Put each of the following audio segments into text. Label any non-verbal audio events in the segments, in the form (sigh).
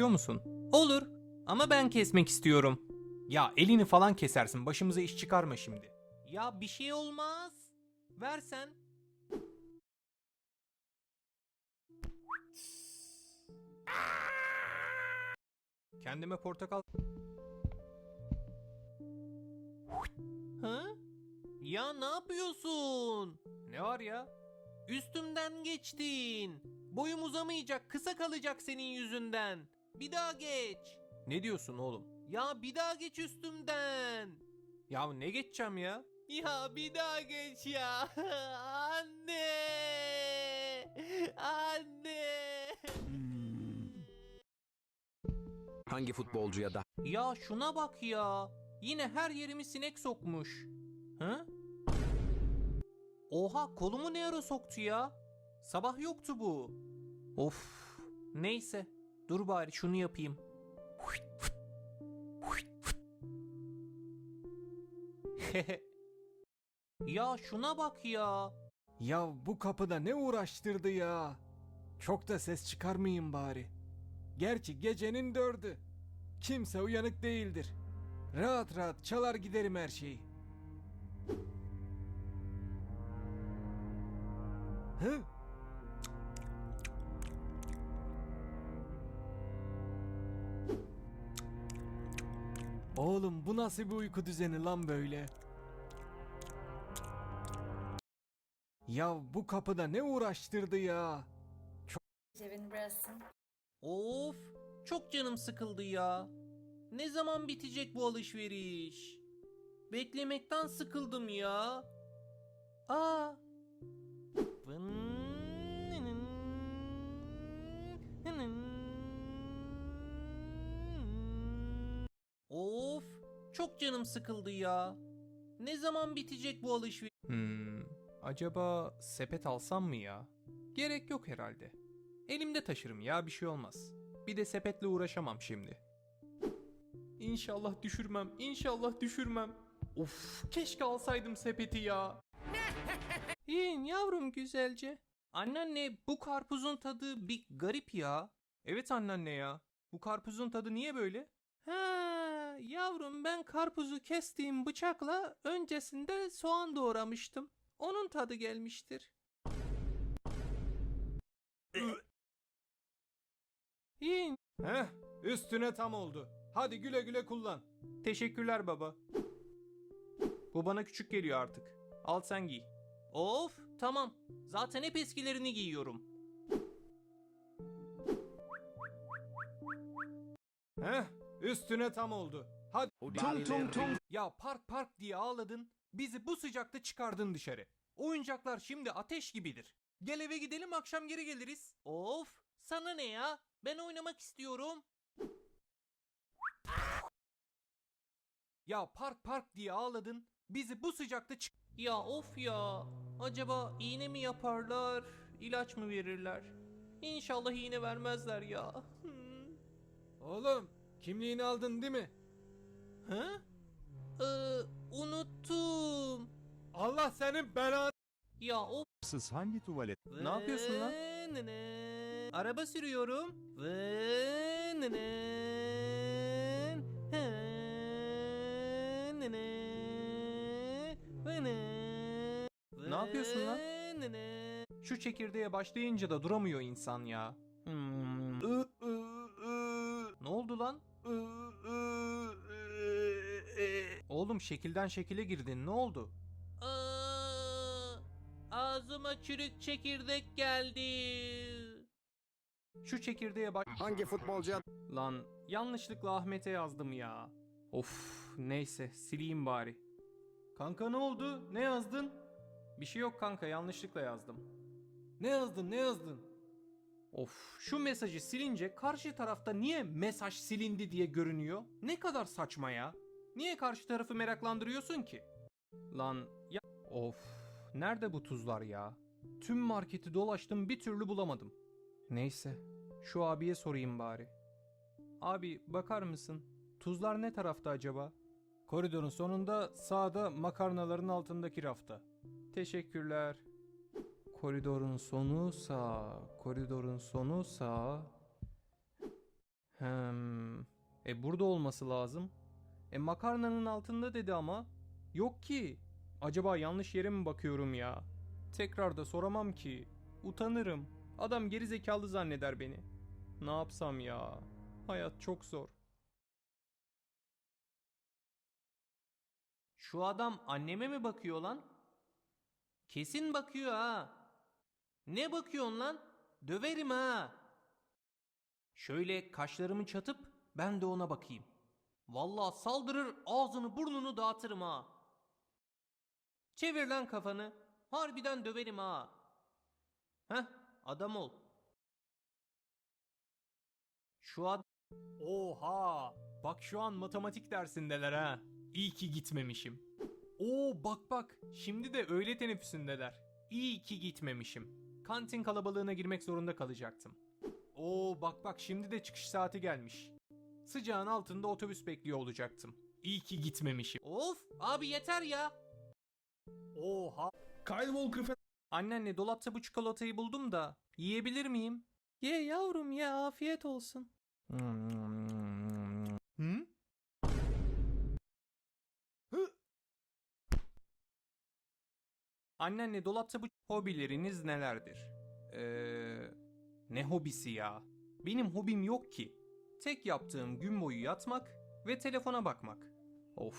Biliyor musun? Olur. Ama ben kesmek istiyorum. Ya elini falan kesersin. Başımıza iş çıkarma şimdi. Ya bir şey olmaz. Versen. Kendime portakal... Ha? Ya ne yapıyorsun? Ne var ya? Üstümden geçtin. Boyum uzamayacak, kısa kalacak senin yüzünden. Bir daha geç. Ne diyorsun oğlum? Ya bir daha geç üstümden. Ya ne geçeceğim ya? Ya bir daha geç ya. (laughs) Anne. Anne. Hangi futbolcuya da Ya şuna bak ya. Yine her yerimi sinek sokmuş. Hı? Oha kolumu ne ara soktu ya? Sabah yoktu bu. Of. Neyse. Dur bari şunu yapayım. (laughs) ya şuna bak ya. Ya bu kapıda ne uğraştırdı ya? Çok da ses çıkarmayayım bari. Gerçi gecenin dördü. Kimse uyanık değildir. Rahat rahat çalar giderim her şeyi. Hı? Oğlum bu nasıl bir uyku düzeni lan böyle? Ya bu kapıda ne uğraştırdı ya? Cebini bıraksın. Of, çok canım sıkıldı ya. Ne zaman bitecek bu alışveriş? Beklemekten sıkıldım ya. Aa. Of, çok canım sıkıldı ya. Ne zaman bitecek bu alışveriş? Hmm, acaba sepet alsam mı ya? Gerek yok herhalde. Elimde taşırım ya bir şey olmaz. Bir de sepetle uğraşamam şimdi. İnşallah düşürmem, inşallah düşürmem. Of, keşke alsaydım sepeti ya. (laughs) Yiyin yavrum güzelce. Anneanne bu karpuzun tadı bir garip ya. Evet anneanne ya. Bu karpuzun tadı niye böyle? Ha, yavrum ben karpuzu kestiğim bıçakla öncesinde soğan doğramıştım. Onun tadı gelmiştir. Yiyin. Heh, üstüne tam oldu. Hadi güle güle kullan. Teşekkürler baba. Bu bana küçük geliyor artık. Al sen giy. Of tamam. Zaten hep eskilerini giyiyorum. Heh, üstüne tam oldu. Hadi. Tum tum tum. Ya park park diye ağladın. Bizi bu sıcakta çıkardın dışarı. Oyuncaklar şimdi ateş gibidir. Gel eve gidelim akşam geri geliriz. Of sana ne ya? Ben oynamak istiyorum. Ya park park diye ağladın. Bizi bu sıcakta çık... Ya of ya. Acaba iğne mi yaparlar, ilaç mı verirler? İnşallah iğne vermezler ya. Hmm. Oğlum, kimliğini aldın değil mi? Hı? Ee, unuttum. Allah senin belanı... Ya of. Siz hangi tuvalet? Ne yapıyorsun lan? Araba sürüyorum. Ne yapıyorsun lan? Şu çekirdeğe başlayınca da duramıyor insan ya. Hmm. Ne oldu lan? Oğlum şekilden şekile girdin. Ne oldu? Ağzıma çürük çekirdek geldi. Şu çekirdeğe bak... hangi futbolcuya Lan yanlışlıkla Ahmet'e yazdım ya. Of neyse sileyim bari. Kanka ne oldu? Ne yazdın? Bir şey yok kanka yanlışlıkla yazdım. Ne yazdın ne yazdın? Of şu mesajı silince karşı tarafta niye mesaj silindi diye görünüyor? Ne kadar saçma ya. Niye karşı tarafı meraklandırıyorsun ki? Lan ya... Of nerede bu tuzlar ya? Tüm marketi dolaştım bir türlü bulamadım. Neyse şu abiye sorayım bari. Abi bakar mısın? Tuzlar ne tarafta acaba? Koridorun sonunda sağda makarnaların altındaki rafta. Teşekkürler. Koridorun sonu sağ. Koridorun sonu sağ. Hmm. E burada olması lazım. E makarnanın altında dedi ama. Yok ki. Acaba yanlış yere mi bakıyorum ya? Tekrar da soramam ki. Utanırım. Adam geri zekalı zanneder beni. Ne yapsam ya? Hayat çok zor. Şu adam anneme mi bakıyor lan? Kesin bakıyor ha. Ne bakıyorsun lan? Döverim ha. Şöyle kaşlarımı çatıp ben de ona bakayım. Vallahi saldırır ağzını burnunu dağıtırım ha. Çevir lan kafanı. Harbiden döverim ha. Heh adam ol. Şu an... Oha! Bak şu an matematik dersindeler ha. İyi ki gitmemişim. Oo bak bak şimdi de öğle teneffüsündeler. İyi ki gitmemişim. Kantin kalabalığına girmek zorunda kalacaktım. Oo bak bak şimdi de çıkış saati gelmiş. Sıcağın altında otobüs bekliyor olacaktım. İyi ki gitmemişim. Of abi yeter ya. Oha. Kyle Walker fe- Annenle dolapta bu çikolatayı buldum da yiyebilir miyim? Ye yavrum ye afiyet olsun. Hı? Annenle dolapta bu hobileriniz nelerdir? Eee ne hobisi ya? Benim hobim yok ki. Tek yaptığım gün boyu yatmak ve telefona bakmak. Of.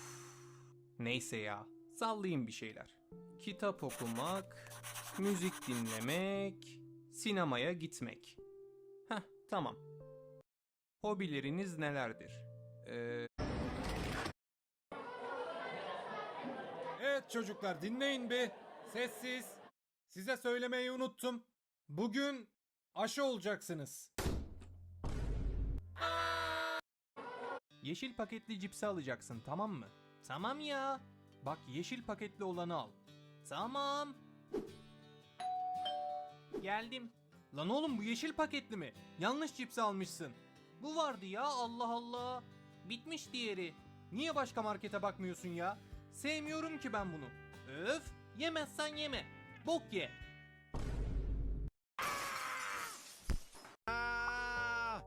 Neyse ya. Sallayayım bir şeyler. Kitap okumak, müzik dinlemek, sinemaya gitmek. Heh, tamam. Hobileriniz nelerdir? Ee, Evet çocuklar dinleyin bir. Sessiz. Size söylemeyi unuttum. Bugün aşı olacaksınız. yeşil paketli cipsi alacaksın tamam mı? Tamam ya. Bak yeşil paketli olanı al. Tamam. Geldim. Lan oğlum bu yeşil paketli mi? Yanlış cipsi almışsın. Bu vardı ya Allah Allah. Bitmiş diğeri. Niye başka markete bakmıyorsun ya? Sevmiyorum ki ben bunu. Öf yemezsen yeme. Bok ye.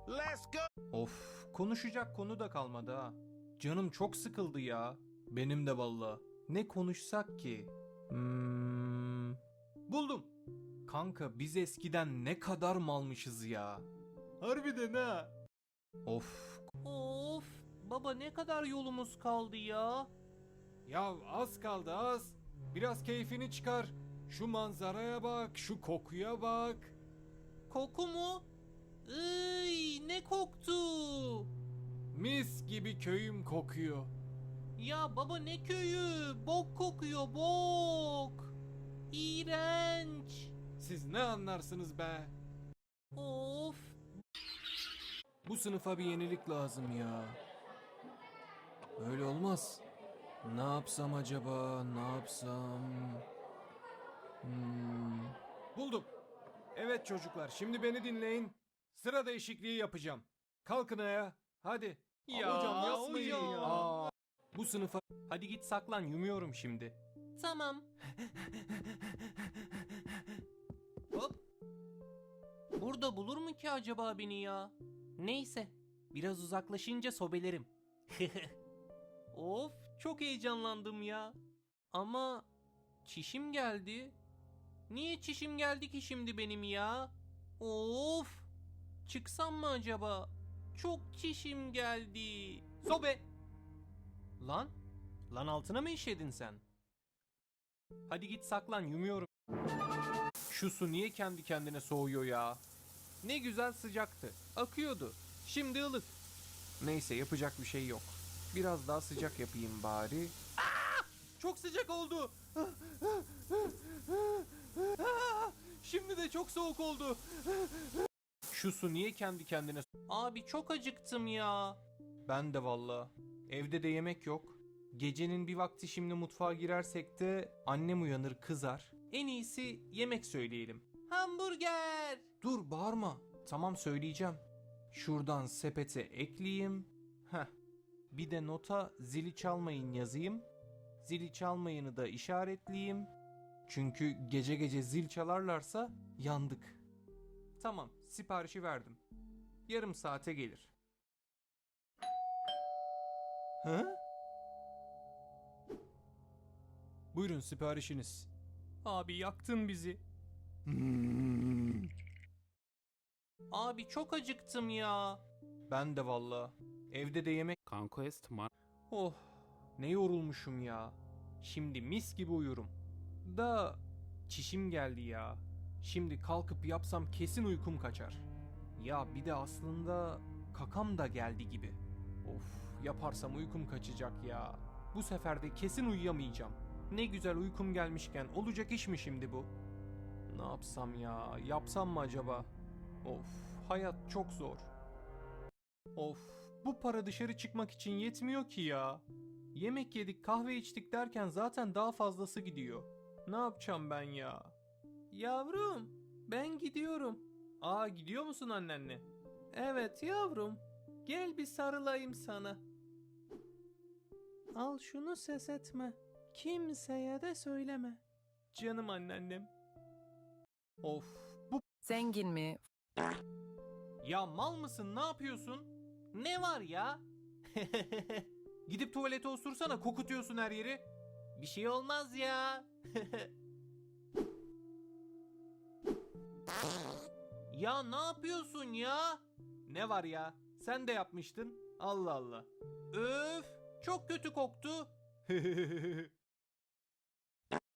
Let's go. Of konuşacak konu da kalmadı ha. Canım çok sıkıldı ya. Benim de valla. Ne konuşsak ki? Hmm, buldum. Kanka biz eskiden ne kadar malmışız ya. Harbiden ha. Of. Of. Baba ne kadar yolumuz kaldı ya. Ya az kaldı az. Biraz keyfini çıkar. Şu manzaraya bak, şu kokuya bak. Koku mu? Iy, ne koktu? Mis gibi köyüm kokuyor. Ya baba ne köyü? Bok kokuyor bok. İğrenç. Siz ne anlarsınız be? Of. Bu sınıfa bir yenilik lazım ya. Öyle olmaz. Ne yapsam acaba? Ne yapsam? Hmm. Buldum. Evet çocuklar, şimdi beni dinleyin. Sıra değişikliği yapacağım. Kalkın ayağa. Hadi. Ya, hocam yapmayın hocam. ya. Aa, bu sınıfa Hadi git saklan yumuyorum şimdi. Tamam. Hop. Burada bulur mu ki acaba beni ya? Neyse. Biraz uzaklaşınca sobelerim. (laughs) of çok heyecanlandım ya. Ama çişim geldi. Niye çişim geldi ki şimdi benim ya? Of. Çıksam mı acaba? Çok çişim geldi. Sobe. Lan? Lan altına mı işedin sen? Hadi git saklan yumuyorum. Şu su niye kendi kendine soğuyor ya? Ne güzel sıcaktı. Akıyordu. Şimdi ılık. Neyse yapacak bir şey yok. Biraz daha sıcak yapayım bari. Çok sıcak oldu. Şimdi de çok soğuk oldu. Şu su niye kendi kendine... Abi çok acıktım ya. Ben de valla. Evde de yemek yok. Gecenin bir vakti şimdi mutfağa girersek de annem uyanır kızar. En iyisi yemek söyleyelim. Hamburger. Dur bağırma. Tamam söyleyeceğim. Şuradan sepete ekleyeyim. Heh. Bir de nota zili çalmayın yazayım. Zili çalmayını da işaretleyeyim. Çünkü gece gece zil çalarlarsa yandık. Tamam, siparişi verdim. Yarım saate gelir. Hı? Buyurun siparişiniz. Abi yaktın bizi. Abi çok acıktım ya. Ben de valla. Evde de yemek... Conquest Mar Oh ne yorulmuşum ya. Şimdi mis gibi uyurum. Da çişim geldi ya. Şimdi kalkıp yapsam kesin uykum kaçar. Ya bir de aslında kakam da geldi gibi. Of yaparsam uykum kaçacak ya. Bu sefer de kesin uyuyamayacağım. Ne güzel uykum gelmişken olacak iş mi şimdi bu? Ne yapsam ya? Yapsam mı acaba? Of hayat çok zor. Of bu para dışarı çıkmak için yetmiyor ki ya. Yemek yedik kahve içtik derken zaten daha fazlası gidiyor. Ne yapacağım ben ya? Yavrum ben gidiyorum. Aa gidiyor musun annenle? Evet yavrum. Gel bir sarılayım sana. Al şunu ses etme. Kimseye de söyleme. Canım anneannem. Of bu Zengin mi? ya mal mısın? Ne yapıyorsun? Ne var ya? (laughs) Gidip tuvalete osursana kokutuyorsun her yeri. Bir şey olmaz ya. (laughs) ya ne yapıyorsun ya? Ne var ya? Sen de yapmıştın. Allah Allah. Öf! Çok kötü koktu. (laughs)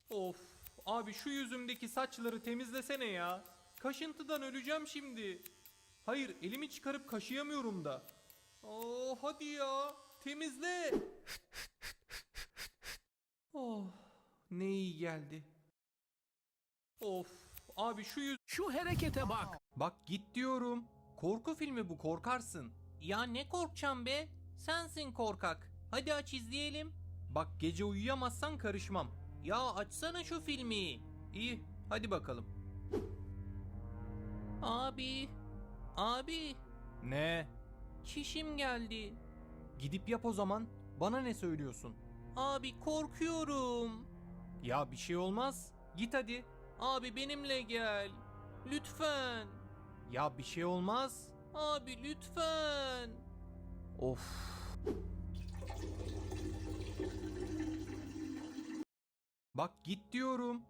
of! Abi şu yüzümdeki saçları temizlesene ya. Kaşıntıdan öleceğim şimdi. Hayır, elimi çıkarıp kaşıyamıyorum da. Oo, hadi ya. Temizle. oh, ne iyi geldi. Of, abi şu yüz... Şu harekete bak. Bak git diyorum. Korku filmi bu, korkarsın. Ya ne korkacağım be? Sensin korkak. Hadi aç izleyelim. Bak gece uyuyamazsan karışmam. Ya açsana şu filmi. İyi, hadi bakalım. Abi, abi. Ne? Çişim geldi. Gidip yap o zaman. Bana ne söylüyorsun? Abi korkuyorum. Ya bir şey olmaz. Git hadi. Abi benimle gel. Lütfen. Ya bir şey olmaz. Abi lütfen. Of. Bak git diyorum.